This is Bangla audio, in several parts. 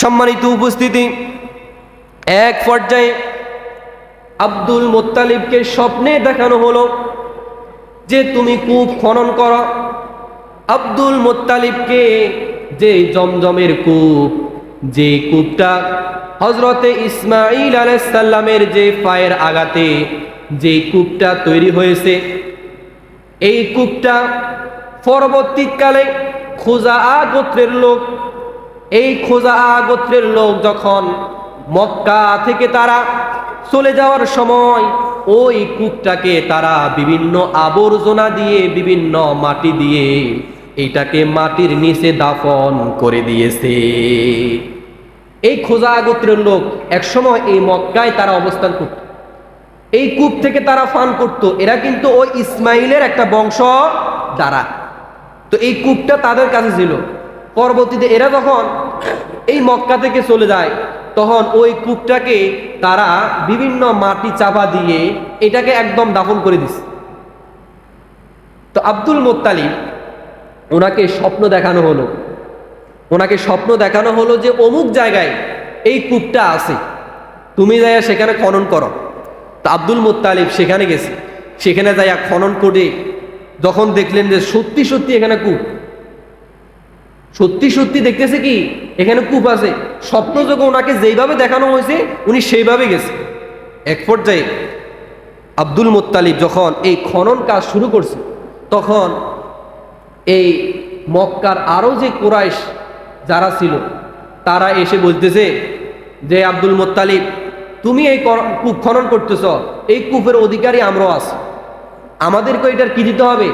সম্মানিত উপস্থিতি, এক পর্যায়ে আব্দুল মোত্তালিবকে স্বপ্নে দেখানো হলো যে তুমি কূপ খনন করো। আব্দুল মোত্তালিবকে যে জমজমের কূপ, যে কূপটা হজরতে ইসমাইল আলাইসাল্লামের যে পায়ের আঘাতে যে কূপটা তৈরি হয়েছে, এই কূপটা পরবর্তীকালে খোজা গোত্রের লোক এই খোজা গোত্রের লোক যখন মক্কা থেকে তারা চলে যাওয়ার সময়, ওই কূপটাকে তারা বিভিন্ন আবর্জনা দিয়ে, বিভিন্ন মাটি দিয়ে এইটাকে মাটির নিচে দাফন করে দিয়েছে। এই খোজা গোত্রের লোক একসময় এই মক্কায় তারা অবস্থান করত। এই কূপ থেকে তারা ফান করত। এরা কিন্তু ওই ইসমাইলের একটা বংশ দ্বারা। তো এই কূপটা তাদের কাছে ছিল। পরবর্তীতে এরা যখন এই মক্কা থেকে চলে যায়, তখন ওই কূপটাকে তারা বিভিন্ন মাটি চাপা দিয়ে এটাকে একদম দাফন করে দিছে। তো আব্দুল মোত্তালিব ওনাকে স্বপ্ন দেখানো হলো। ওনাকে স্বপ্ন দেখানো হলো যে অমুক জায়গায় এই কূপটা আছে, তুমি যাইয়া সেখানে খনন করো। তো আব্দুল মোত্তালিব সেখানে গেছে। সেখানে যাইয়া খনন করে যখন দেখলেন যে সত্যি সত্যি এখানে কূপ সত্যি সত্যি দেখতেছে কি? এখানে কূপ আছে। স্বপ্ন যখন ওনাকে যেইভাবে দেখানো হয়েছে, উনি সেইভাবে গেছে। এক পর্যায়ে আব্দুল মোত্তালিব যখন এই খনন কাজ শুরু করছে, তখন এই মক্কার আরও যে কোরাইশ যারা ছিল, তারা এসে বলতেছে যে, আব্দুল মোত্তালিব, তুমি এই কূপ খনন করতেছ। এই কূপের অধিকারী আমরাও আছি। আমাদেরকে এটার কি দিতে হবে?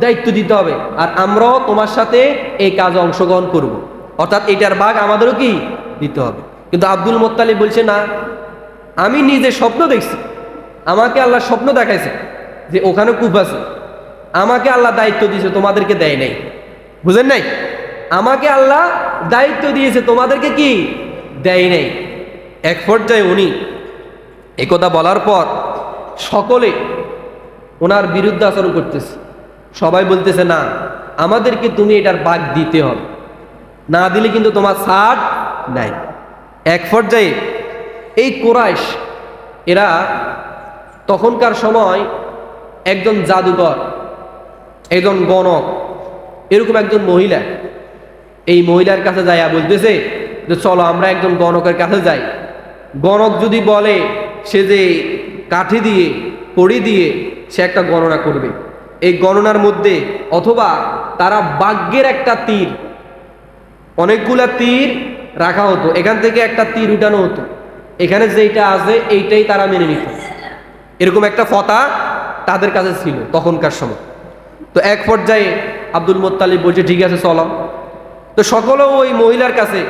দায়িত্ব দিতে হবে। আর আমরাও তোমার সাথে এই কাজে অংশগ্রহণ করব। অর্থাৎ এটার ভাগ আমাদেরও কি? দিতে হবে। কিন্তু আব্দুল মোত্তালিব বলছে, না, আমি নিজে স্বপ্ন দেখছি। আমাকে আল্লাহ স্বপ্ন দেখাইছে যে ওখানে কূপ আছে। আমাকে আল্লাহ দায়িত্ব দিয়েছে, তোমাদেরকে দেয় নাই। বুঝেন নাই? আমাকে আল্লাহ দায়িত্ব দিয়েছে, তোমাদেরকে কি? দেয় নাই। এক পর্যায়ে উনি একথা বলার পর সকলে ওনার বিরুদ্ধে আচরণ করতেছে। সবাই বলতেছে, না, আমাদেরকে তুমি এটার বাঘ দিতে হবে। না দিলে কিন্তু তোমার ছাড় নাই। এক পর্যায়ে এই কোরাইশ, এরা তখনকার সময় একজন জাদুকর, একজন গণক, এরকম একজন মহিলা, এই মহিলার কাছে যাইয়া বলতেছে যে, চলো, আমরা একজন গণকের কাছে যাই। গণক যদি বলে, সে যে কাঠি দিয়ে কড়ি দিয়ে, সে একটা গণনা করবে। এই গণনার মধ্যে, অথবা তারা বাগ্যের একটা তীর, অনেকগুলা তীর রাখা হতো। এখান থেকে একটা তীর উঠানো হতো। এখানে যেইটা আছে, এইটাই তারা মেনে নিত। এরকম একটা ফতা তাদের কাছে ছিল তখনকার সময়। তো এক পর্যায়ে আব্দুল মোত্তালিব বলছে, ঠিক আছে চলো তো সকলেও ওই মহিলার কাছে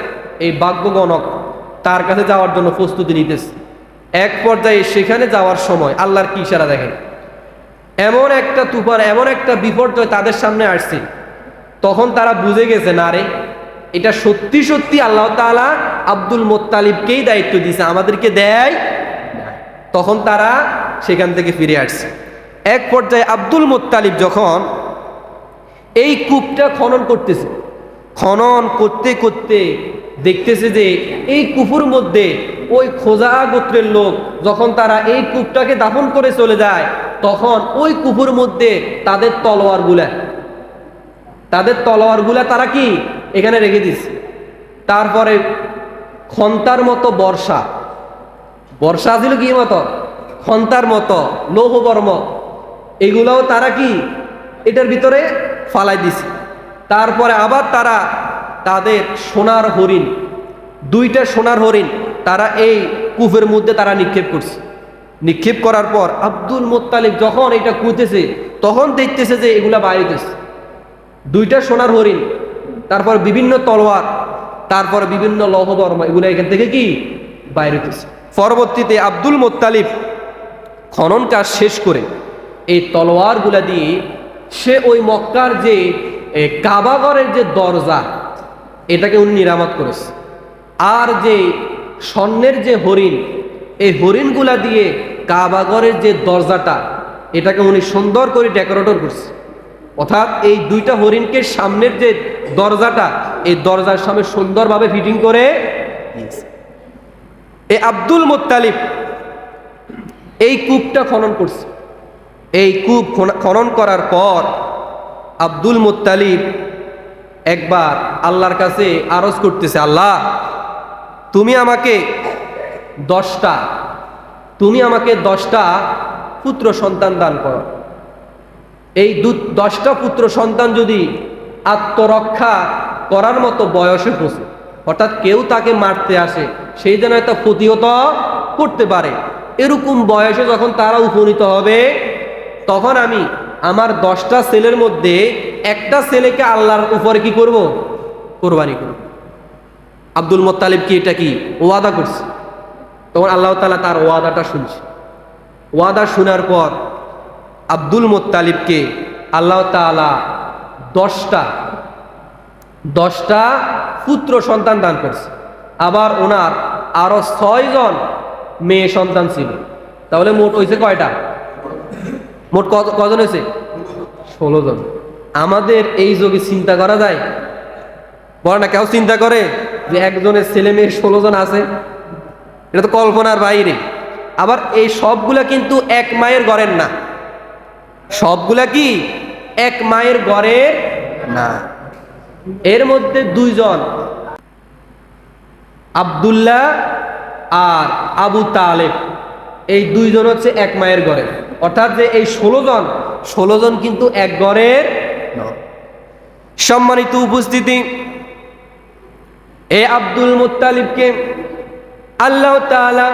এই বাগ্যগণক তার কাছে যাওয়ার জন্য প্রস্তুতি নিতেছে। এক পর্যায়ে সেখানে যাওয়ার সময় আল্লাহর কি ইশারা দেখেন? এমন একটা তুফান, এমন একটা বিপর্যয় তাদের সামনে আসছে। তখন তারা বুঝে গেছে, না রে, এটা সত্যি সত্যি আল্লাহ তাআলা আব্দুল মোত্তালিবকেই দায়িত্ব দিয়েছে, আমাদেরকে দেয় তখন তারা সেখান থেকে ফিরে আসছে। এক পর্যায়ে আব্দুল মোত্তালিব যখন এই কূপটা খনন করতেছে, খনন করতে করতে দেখতেছে যে এই কূপুর মধ্যে ওই খোজা গোত্রের লোক যখন তারা এই কূপটাকে দাফন করে চলে যায়, তখন ওই কূপুর মধ্যে তাদের তলোয়ারগুলা তাদের তলোয়ারগুলা তারা কি? এখানে রেখে দিচ্ছে তারপরে খন্তার মতো বর্ষা বর্ষা ছিল কি মতো? খন্তার মতো লৌহ বর্ম এগুলাও তারা কি? এটার ভিতরে ফালাই দিছে। তারপরে আবার তারা তাদের সোনার হরিণ, দুইটা সোনার হরিণ তারা এই কূপের মধ্যে তারা নিক্ষেপ করছে। নিক্ষেপ করার পর আব্দুল মোত্তালিব যখন এটা কুতেছে তখন দেখতেছে যে এগুলা বাইরেতেছে দুইটা সোনার হরিণ, তারপর বিভিন্ন তলোয়ার, তারপর বিভিন্ন লৌহবর্মা এগুলো এখান থেকে কি? বাইরে হতেছে পরবর্তীতে আব্দুল মোত্তালিব খনন কাজ শেষ করে এই তলোয়ারগুলা দিয়ে সে ওই মক্কার যে কাবাগরের যে দরজা এটাকে উনি নিরামত করেছে। আর যে স্বর্ণের যে হরিণ, এই হরিণগুলা দিয়ে কাবাগরের যে দরজাটা, এটাকে উনি সুন্দর করে ডেকোরেটর করছে। অর্থাৎ এই দুইটা হরিণকে সামনের যে দরজাটা, এই দরজার সামনে সুন্দরভাবে ফিটিং করে এই আব্দুল মোত্তালিব এই কূপটা খনন করছে। এই কূপ খনন করার পর আব্দুল মোত্তালিব একবার আল্লাহর কাছে আরজ করতেছে, আল্লাহ, তুমি আমাকে দশটা, তুমি আমাকে দশটা পুত্র সন্তান দান করো। এই দু, দশটা পুত্র সন্তান যদি আত্মরক্ষা করার মতো বয়সে পৌঁছে অর্থাৎ কেউ তাকে মারতে আসে, সেই যেন একটা প্রতিহত করতে পারে। এরকম বয়সে যখন তারা উপনীত হবে, তখন আমি আমার দশটা ছেলের মধ্যে একটা ছেলেকে আল্লাহর উপরে কি করব? কোরবানি করব। আব্দুল মোত্তালিব কি এটা কি? ওয়াদা করছে। তখন আল্লাহ তালা তার ওয়াদাটা শুনছে। ওয়াদা শোনার পর আব্দুল মোত্তালিবকে আল্লাহ তালা দশটা দশটা পুত্র সন্তান দান করছে। আবার ওনার আরও ছয়জন মেয়ে সন্তান ছিল। তাহলে মোট হয়েছে কয়টা? মোট কজন হয়েছে? ষোলো জন। আমাদের এই যোগে চিন্তা করা যায়? বলে না, কেউ চিন্তা করে যে একজনের ছেলে মেয়ে ষোলো জন আছে? এটা তো কল্পনার বাইরে। আবার এই সবগুলা কিন্তু এক মায়ের ঘরের না। সবগুলা কি এক মায়ের ঘরের না। এর মধ্যে দুইজন আব্দুল্লাহ আর আবু তালেব। এই দুইজন হচ্ছে এক মায়ের ঘরের। অর্থাৎ যে এই ষোলো জন ষোলো জন কিন্তু এক নয়। সম্মানিত উপস্থিতি, এ আব্দুল মুত্তালিবকে আল্লাহ তাআলা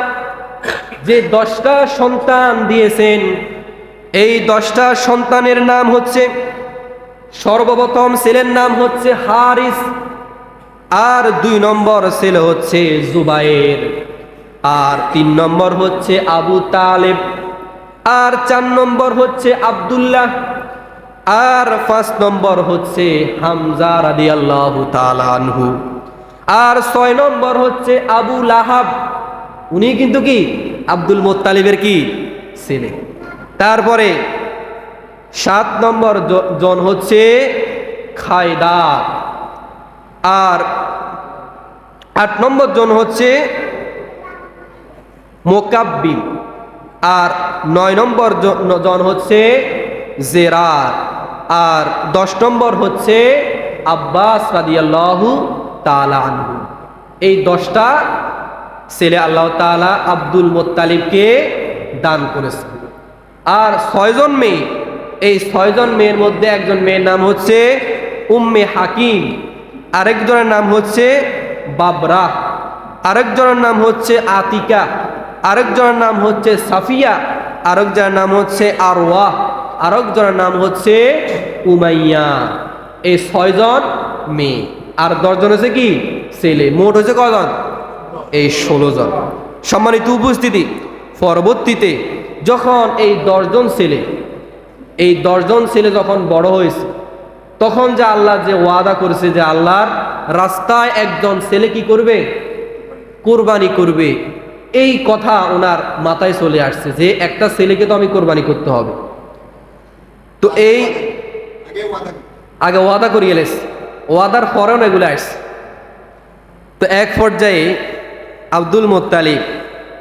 যে দশটা সন্তান দিয়েছেন, এই দশটা সন্তানের নাম হচ্ছে, সর্বপ্রথম ছেলের নাম হচ্ছে হারিস আর দুই নম্বর ছেলে হচ্ছে জুবায়ের আর তিন নম্বর হচ্ছে আবু তালেব, আর চার নম্বর হচ্ছে আব্দুল্লাহ। আর পাঁচ নম্বর হচ্ছে হামজা রাদি আল্লাহ আনহু। আর ছয় নম্বর হচ্ছে আবু লাহাব। উনি কিন্তু কি? আব্দুল মোত্তালিবের কি? ছেলে। তারপরে সাত নম্বর জন হচ্ছে খায়দার। আর আট নম্বর জন হচ্ছে মোকাব্বিল। আর নয় নম্বর জন হচ্ছে জেরার। আর দশ নম্বর হচ্ছে আব্বাস রাদিয়াল্লাহু আনহু। এই দশটা ছেলে আল্লাহ তাআলা আব্দুল মোত্তালিবকে দান করেছে আর ছয়জন মেয়ে, এই ছয়জন মেয়ের মধ্যে একজন মেয়ের নাম হচ্ছে উম্মে হাকিম, আরেকজনের নাম হচ্ছে বাবরা, আরেকজনের নাম হচ্ছে আতিকা, আরেকজনের নাম হচ্ছে সাফিয়া, আরেকজনের নাম হচ্ছে আরওয়া আরেকজনের নাম হচ্ছে উমাইয়া। এই ছয়জন মেয়ে। আর দশজন হচ্ছে কি? ছেলে। মোট হচ্ছে কজন এই ষোলো জন সম্মানিত উপস্থিতি, পরবর্তীতে যখন এই দশজন ছেলে, এই দশজন ছেলে যখন বড় হয়েছে, তখন যে আল্লাহ যে ওয়াদা করেছে যে আল্লাহর রাস্তায় একজন ছেলে কি করবে? কোরবানি করবে। এই কথা ওনার মাথায় চলে আসছে যে একটা ছেলেকে তো আমি কোরবানি করতে হবে। তো এই আগে ওয়াদা করিয়ে এলেস। ওয়াদার পরেও না এগুলো আসছে। তো এক পর্যায়ে আব্দুল মোত্তালিব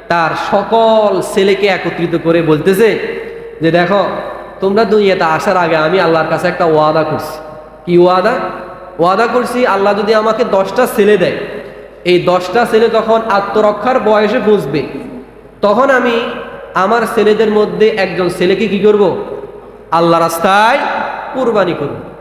তার সকল ছেলেকে একত্রিত করে বলতেছে যে দেখো তোমরা দুনিয়াতে আসার আগে আমি আল্লাহর কাছে একটা ওয়াদা করছি। কি ওয়াদা? ওয়াদা করছি আল্লাহ যদি আমাকে দশটা ছেলে দেয় এই দশটা ছেলে তখন আত্মরক্ষার বয়সে বুঝবে। তখন আমি আমার ছেলেদের মধ্যে একজন ছেলেকে কি করব? আল্লাহ রাস্তায় কোরবানি করব